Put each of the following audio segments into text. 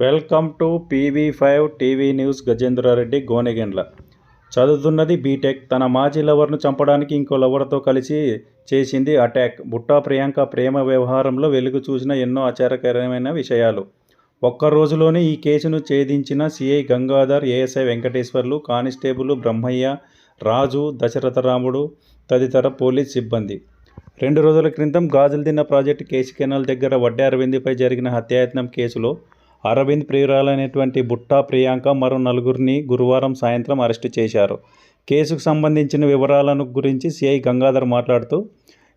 Welcome to PV five TV news Gajendra Reddy Gonegandla. చదువుతున్నది BTech. తన మాజీ లవర్ను చంపడానికి ఇంకో లవర్తో కలిసి చేసింది అటాక్. బుట్టా ప్రియాంక ప్రేమ వ్యవహారంలో వెలుగు చూసిన ఎన్నో ఆచారకరమైన విషయాలు. ఒక్క రోజులోనే ఈ కేసును ఛేదించిన CI Gangadhar ASI Venkateswarlu constable Brahmaiah Raju Dasaratharamudu తదితర పోలీస్ సిబ్బంది. రెండు రోజుల క్రితం గాజులదిన్న ప్రాజెక్టు కేసు కెనాల్ దగ్గర వడ్డే అరవింద్పై జరిగిన హత్యాయత్నం కేసులో అరవింద్ ప్రియురాలైనటువంటి బుట్టా ప్రియాంక మరో నలుగురిని గురువారం సాయంత్రం అరెస్టు చేశారు. కేసుకు సంబంధించిన వివరాలను గురించి సిఐ గంగాధర్ మాట్లాడుతూ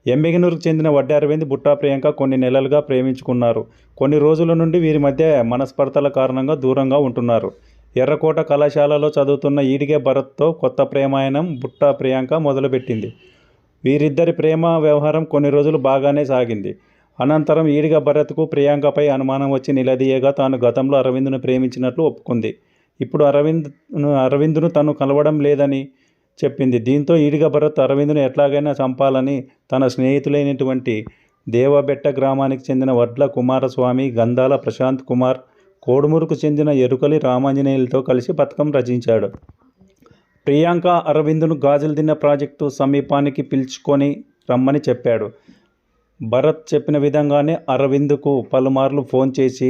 ఎమ్మిగనూరుకు చెందిన వడ్డే అరవింద్ బుట్టా ప్రియాంక కొన్ని నెలలుగా ప్రేమించుకున్నారు. కొన్ని రోజుల నుండి వీరి మధ్య మనస్పర్ధల కారణంగా దూరంగా ఉంటున్నారు. ఎర్రకోట కళాశాలలో చదువుతున్న ఈడిగే భరత్తో కొత్త ప్రేమాయణం బుట్టా ప్రియాంక మొదలుపెట్టింది. వీరిద్దరి ప్రేమ వ్యవహారం కొన్ని రోజులు బాగానే సాగింది. అనంతరం ఈడిగ భరత్కు ప్రియాంకపై అనుమానం వచ్చి నిలదీయగా తాను గతంలో అరవింద్ను ప్రేమించినట్లు ఒప్పుకుంది. ఇప్పుడు అరవింద్ అరవింద్ను తను కలవడం లేదని చెప్పింది. దీంతో ఈడిగ భరత్ అరవింద్ను ఎట్లాగైనా చంపాలని తన స్నేహితులైనటువంటి దేవబెట్ట గ్రామానికి చెందిన వడ్ల కుమారస్వామి గంధాల ప్రశాంత్ కుమార్ కోడుమూరుకు చెందిన ఎరుకలి రామాంజనేయులతో కలిసి పథకం రచించాడు. ప్రియాంక అరవింద్ను గాజులదిన్న ప్రాజెక్టు సమీపానికి పిలుచుకొని రమ్మని చెప్పాడు. భరత్ చెప్పిన విధంగానే అరవింద్కు పలుమార్లు ఫోన్ చేసి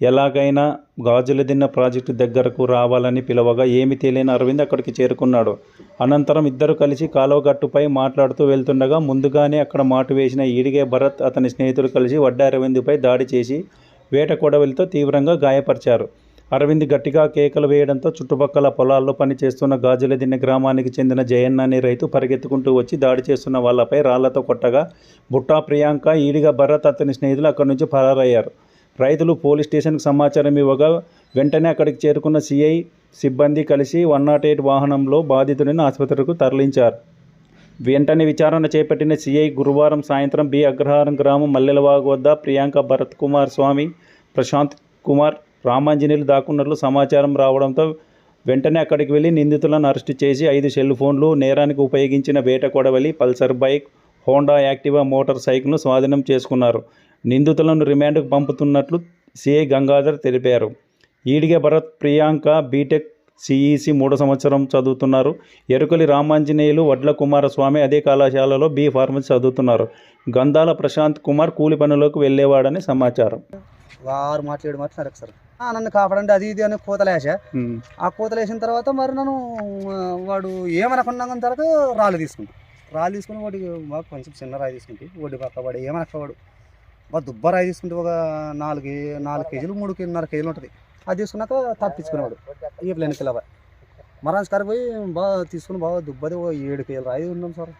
ఎలాగైనా గాజులదిన్న ప్రాజెక్టు దగ్గరకు రావాలని పిలవగా ఏమి తెలియని అరవింద్ అక్కడికి చేరుకున్నాడు. అనంతరం ఇద్దరు కలిసి కాలువగట్టుపై మాట్లాడుతూ వెళ్తుండగా ముందుగానే అక్కడ మాటు వేసిన ఈడిగే భరత్ అతని స్నేహితులు కలిసి వడ్డ అరవింద్పై దాడి చేసి వేట కొడవలితో తీవ్రంగా గాయపరిచారు. అరవింద్ గట్టిగా కేకలు వేయడంతో చుట్టుపక్కల పొలాల్లో పనిచేస్తున్న గాజులదిన్నె గ్రామానికి చెందిన జయన్న అనే రైతు పరిగెత్తుకుంటూ వచ్చి దాడి చేస్తున్న వాళ్ళపై రాళ్ళతో కొట్టగా బుట్టా ప్రియాంక ఈడిగా భరత్ అతని స్నేహితులు అక్కడి నుంచి పరారయ్యారు. రైతులు పోలీస్ స్టేషన్కు సమాచారం ఇవ్వగా వెంటనే అక్కడికి చేరుకున్న సిఐ సిబ్బంది కలిసి వన్ నాట్ ఎయిట్ వాహనంలో బాధితుడిని ఆసుపత్రికి తరలించారు. వెంటనే విచారణ చేపట్టిన సిఐ గురువారం సాయంత్రం బి అగ్రహారం గ్రామం మల్లెలవాగు వద్ద ప్రియాంక భరత్ కుమార్ స్వామి ప్రశాంత్ కుమార్ రామాంజనేయులు దాక్కున్నట్లు సమాచారం రావడంతో వెంటనే అక్కడికి వెళ్ళి నిందితులను అరెస్టు చేసి ఐదు సెల్ ఫోన్లు నేరానికి ఉపయోగించిన వేట కొడవలి Pulsar bike Honda Activa motor సైకిల్ను స్వాధీనం చేసుకున్నారు. నిందితులను రిమాండ్కు పంపుతున్నట్లు సిఐ గంగాధర్ తెలిపారు. ఈడిగే భరత్ ప్రియాంక బీటెక్ సిఈసి మూడో సంవత్సరం చదువుతున్నారు. ఎరుకలి రామాంజనేయులు వడ్ల కుమారస్వామి అదే కళాశాలలో బి ఫార్మసీ చదువుతున్నారు. గంధాల ప్రశాంత్ కుమార్ కూలి పనులకు వెళ్ళేవాడని సమాచారం. వారు మాట్లాడు మాట్లాడారు సార్ నన్ను కాపాడండి అది ఇది అని కోతలేస ఆ కోతలు వేసిన తర్వాత మరి నన్ను వాడు ఏమనకున్నా తర్వాత రాళ్ళు తీసుకుంటా. రాళ్ళు తీసుకుని వాడికి మాకు కొంచెం చిన్న రాయి తీసుకుంటే వడ్డీ పక్క వాడు ఏమనక్కవాడు మా దుబ్బ రాయి తీసుకుంటే ఒక నాలుగు నాలుగు కేజీలు మూడు కేజీన్నర కేజీలు ఉంటుంది. అది తీసుకున్నాక తప్పించుకునేవాడు. ఈ ప్లేన్ కిలవ మరాన్స్ కారు పోయి బాగా తీసుకుని బాగా దుబ్బది ఓ ఏడు కేజీలు రాయి ఉన్నాం సార్.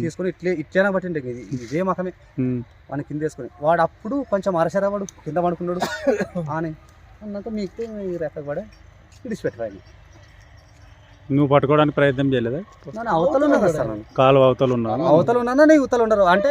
తీసుకుని ఇట్లే ఇట్లైనా పట్టిండే ఇది. ఇదే మకమే వాడిని కింద వేసుకుని. వాడు అప్పుడు కొంచెం అరసరా వాడు కింద పడుకున్నాడు. అని అన్నాక మీకు రెక్క పడే విడిచిపెట్టరాయి నువ్వు పట్టుకోవడానికి ప్రయత్నం చేయలేదా? అవతల ఉన్నా సార్ కాలు అవతలు ఉన్నాను అవతల ఉన్నాను నీ ఉత్తలు ఉండరు. అంటే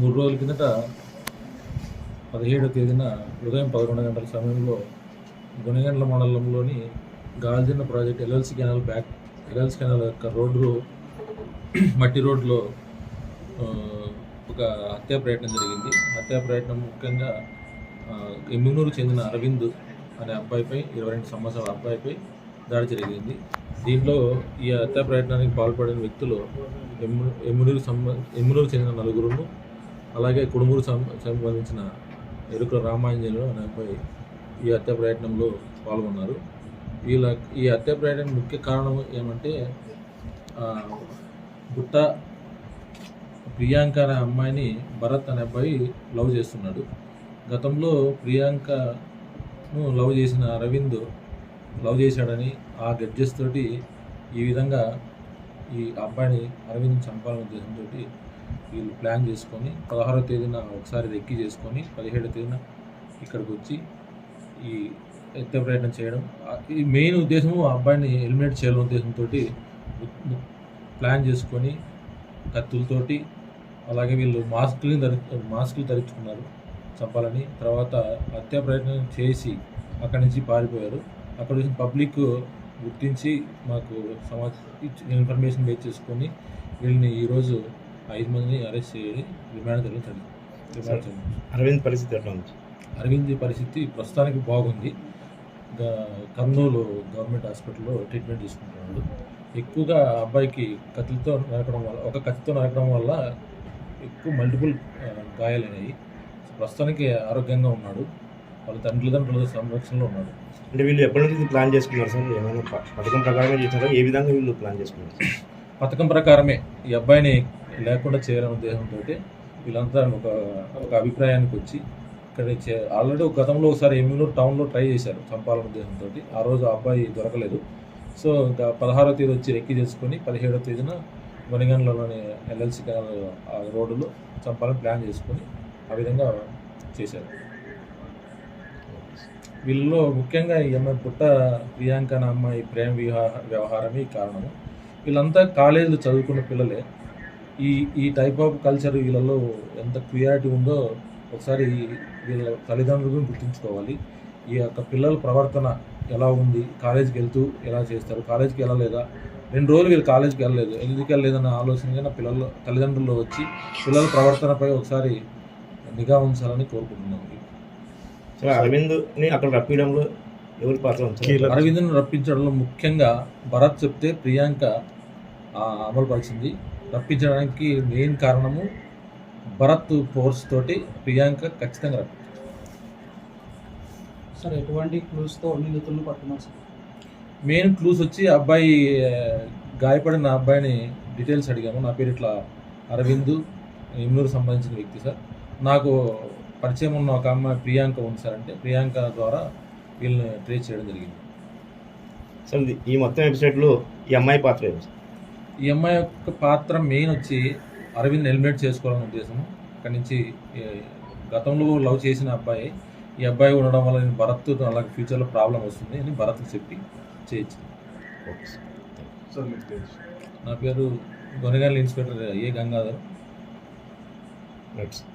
మూడు రోజుల కిందట పదిహేడో తేదీన ఉదయం పదకొండు గంటల సమయంలో గుణగండ్ల మండలంలోని Galjinna project LLC canal back LLC canal యొక్క రోడ్డు మట్టి రోడ్లో ఒక హత్యా ప్రయత్నం జరిగింది. హత్యా ప్రయత్నం ముఖ్యంగా ఆ, చెందిన అరవింద్ అనే అబ్బాయిపై ఇరవై రెండు సంవత్సరాల అబ్బాయిపై దాడి జరిగింది. దీంట్లో ఈ హత్యా ప్రయత్నానికి పాల్పడిన వ్యక్తులు ఎమ్ము ఎమ్మునూరు సంబ ఎమ్మునూరు చెందిన నలుగురును అలాగే కుడుమూరు సంబంధించిన ఎరుకుల రామాంజనులు అనేపై ఈ హత్య ప్రయత్నంలో పాల్గొన్నారు. వీళ్ళ ఈ హత్య ప్రయత్నం ముఖ్య కారణం ఏమంటే గుట్ట ప్రియాంక అనే అమ్మాయిని భరత్ అనే అబ్బాయి లవ్ చేస్తున్నాడు. గతంలో ప్రియాంకను లవ్ చేసిన అరవింద్ లవ్ చేశాడని ఆ గడ్జెస్ తోటి ఈ విధంగా ఈ అబ్బాయిని అరవింద్ చంపాలనే ఉద్దేశంతో వీళ్ళు ప్లాన్ చేసుకొని పదహారో తేదీన ఒకసారి రెక్కి చేసుకొని పదిహేడో తేదీన ఇక్కడికి వచ్చి ఈ ఎత్తే ప్రయత్నం చేయడం. ఈ మెయిన్ ఉద్దేశము ఆ అబ్బాయిని ఎలిమినేట్ చేయాలనే ఉద్దేశంతో ప్లాన్ చేసుకొని కత్తులతోటి అలాగే వీళ్ళు మాస్కులు ధరి మాస్కులు ధరించుకున్నారు చంపాలని. తర్వాత హత్యా ప్రయత్నం చేసి అక్కడి నుంచి పారిపోయారు. అక్కడ నుంచి పబ్లిక్ గుర్తించి మాకు సమాచారం ఇన్ఫర్మేషన్ బేస్ చేసుకొని వీళ్ళని ఈరోజు ఐదు మందిని అరెస్ట్ చేయాలి రిమాండ్ చేయండి అరవింద్ పరిస్థితి ఎట్లా ఉంది? అరవింద్ పరిస్థితి ప్రస్తుతానికి బాగుంది. కర్నూలు గవర్నమెంట్ హాస్పిటల్లో ట్రీట్మెంట్ తీసుకుంటున్నాడు. ఎక్కువగా అబ్బాయికి కత్తితో నరకడం వల్ల ఒక కత్తితో నరకడం వల్ల ఎక్కువ మల్టిపుల్ గాయాలైనాయి. ప్రస్తుతానికి ఆరోగ్యంగా ఉన్నాడు. వాళ్ళ తల్లిదండ్రుల సంరక్షణలో ఉన్నాడు. అంటే వీళ్ళు ఎప్పటి నుంచి ప్లాన్ చేసుకున్నారు సార్? ఏమైనా పథకం ప్రకారమే చేశారా ఏ విధంగా వీళ్ళు ప్లాన్ చేసుకున్నారు? పథకం ప్రకారమే ఈ అబ్బాయిని లేకుండా చేయాలనే ఉద్దేశంతో వీళ్ళంతా ఒక ఒక అభిప్రాయానికి వచ్చి ఇక్కడ చే- ఆల్రెడీ గతంలో ఒకసారి ఎమ్మినూరు టౌన్లో ట్రై చేశారు చంపాలనే ఉద్దేశంతో ఆ రోజు ఆ అబ్బాయి దొరకలేదు. సో ఇంకా పదహారో తేదీ వచ్చి రెక్కి చేసుకొని పదిహేడో తేదీన వనిగండ్లలోని ఎల్ఎల్సి రోడ్డులో చంపాలని ప్లాన్ చేసుకొని ఆ విధంగా చేశారు. వీళ్ళలో ముఖ్యంగా ఈ అమ్మాయి పుట్ట ప్రియాంక అమ్మాయి ప్రేమ వ్యవహారమే కారణము. వీళ్ళంతా కాలేజీలో చదువుకున్న పిల్లలే. ఈ ఈ టైప్ ఆఫ్ కల్చర్ వీళ్ళలో ఎంత క్రియారిటీ ఉందో ఒకసారి వీళ్ళ తల్లిదండ్రులను గుర్తుంచుకోవాలి. ఈ యొక్క పిల్లల ప్రవర్తన ఎలా ఉంది? కాలేజీకి వెళ్తూ ఎలా చేస్తారు? కాలేజీకి వెళ్ళలేదా? రెండు రోజులు వీళ్ళు కాలేజీకి వెళ్ళలేదు. ఎందుకు వెళ్ళలేదన్న ఆలోచనగా నా పిల్లలు తల్లిదండ్రులు వచ్చి పిల్లల ప్రవర్తనపై ఒకసారి నిఘా ఉంచాలని కోరుకుంటున్నాను. సార్ అరవింద్ని అక్కడ రప్పించడంలో ఎవరి పాత్ర? అరవింద్ను రప్పించడంలో ముఖ్యంగా భరత్ చెప్తే ప్రియాంక ఆ, అమలు పరిచింది. రప్పించడానికి మెయిన్ కారణము భరత్ ఫోర్స్ తోటి ప్రియాంక ఖచ్చితంగా రప్పించింది సార్ ఎటువంటి క్లూస్తో నిందితులను పట్టున్నారు సార్? మెయిన్ క్లూస్ వచ్చి ఆ అబ్బాయి గాయపడిన అబ్బాయిని డీటెయిల్స్ అడిగాము. నా పేరు ఇట్లా అరవింద్ ఇమ్నూరు సంబంధించిన వ్యక్తి సార్. నాకు పరిచయం ఉన్న ఒక అమ్మాయి ప్రియాంక ఉంది సార్ అంటే ప్రియాంక ద్వారా వీళ్ళని ట్రేస్ చేయడం జరిగింది. సార్ ఈ మొత్తం ఎపిసోడ్లో ఈ అమ్మాయి పాత్ర ఏమి సార్? ఈ అమ్మాయి యొక్క పాత్ర మెయిన్ వచ్చి అరవింద్ ఎలిమినేట్ చేసుకోవాలనే ఉద్దేశం. అక్కడి నుంచి గతంలో లవ్ చేసిన అబ్బాయి ఈ అబ్బాయి ఉండడం వల్ల నేను భరత్ అలాగే ఫ్యూచర్లో ప్రాబ్లం వస్తుంది అని భరత్ చెప్పి చేయొచ్చు ఓకే సార్. నా పేరు Gonagalli inspector A Gangadhar. Sir.